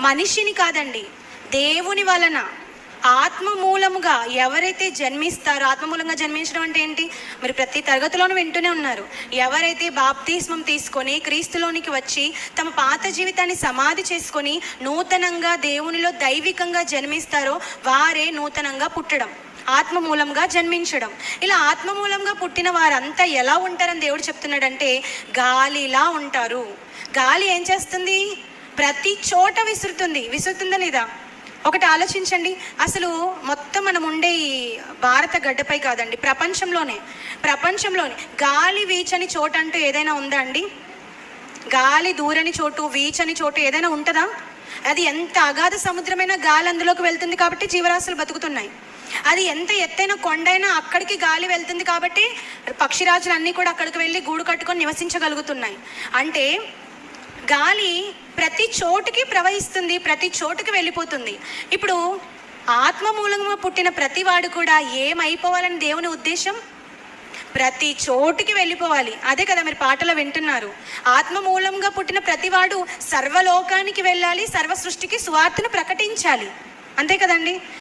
మనిషిని కాదండి దేవుని వలన. ఆత్మ మూలముగా ఎవరైతే జన్మిస్తారో ఆత్మ మూలంగా జన్మించడం అంటే ఏంటి? మరి ప్రతి తరగతిలోనూ వింటూనే ఉన్నారు. ఎవరైతే బాప్తిస్మం తీసుకొని క్రీస్తులోనికి వచ్చి తమ పాత జీవితాన్ని సమాధి చేసుకొని నూతనంగా దేవునిలో దైవికంగా జన్మిస్తారో వారే నూతనంగా పుట్టడం ఆత్మ మూలంగా జన్మించడం. ఇలా ఆత్మ మూలంగా పుట్టిన వారంతా ఎలా ఉంటారని దేవుడు చెప్తున్నాడంటే గాలిలా ఉంటారు. గాలి ఏం చేస్తుంది? ప్రతి చోట విసురుతుంది. విసురుతుందా లేదా? ఒకటి ఆలోచించండి. అసలు మొత్తం మనం ఉండే ఈ భారత గడ్డపై కాదండి ప్రపంచంలోనే. ప్రపంచంలోనే. గాలి వీచని చోట అంటూ ఏదైనా ఉందా అండి? గాలి దూరని చోటు వీచని చోటు ఏదైనా ఉంటుందా? అది ఎంత అగాధ సముద్రమైన గాలి అందులోకి వెళ్తుంది కాబట్టి జీవరాశులు బతుకుతున్నాయి. అది ఎంత ఎత్తైన కొండైనా అక్కడికి గాలి వెళ్తుంది కాబట్టి పక్షిరాజులు అన్నీ కూడా అక్కడికి వెళ్ళి గూడు కట్టుకొని నివసించగలుగుతున్నాయి. అంటే గాలి ప్రతి చోటుకి ప్రవహిస్తుంది ప్రతి చోటుకి వెళ్ళిపోతుంది. ఇప్పుడు ఆత్మ మూలంగా పుట్టిన ప్రతివాడు కూడా ఏమైపోవాలని దేవుని ఉద్దేశం? ప్రతి చోటుకి వెళ్ళిపోవాలి. అదే కదా మీరు పాటలో వింటున్నారు. ఆత్మ మూలంగా పుట్టిన ప్రతివాడు సర్వలోకానికి వెళ్ళాలి సర్వ సృష్టికి సువార్తను ప్రకటించాలి. అంతే కదండి?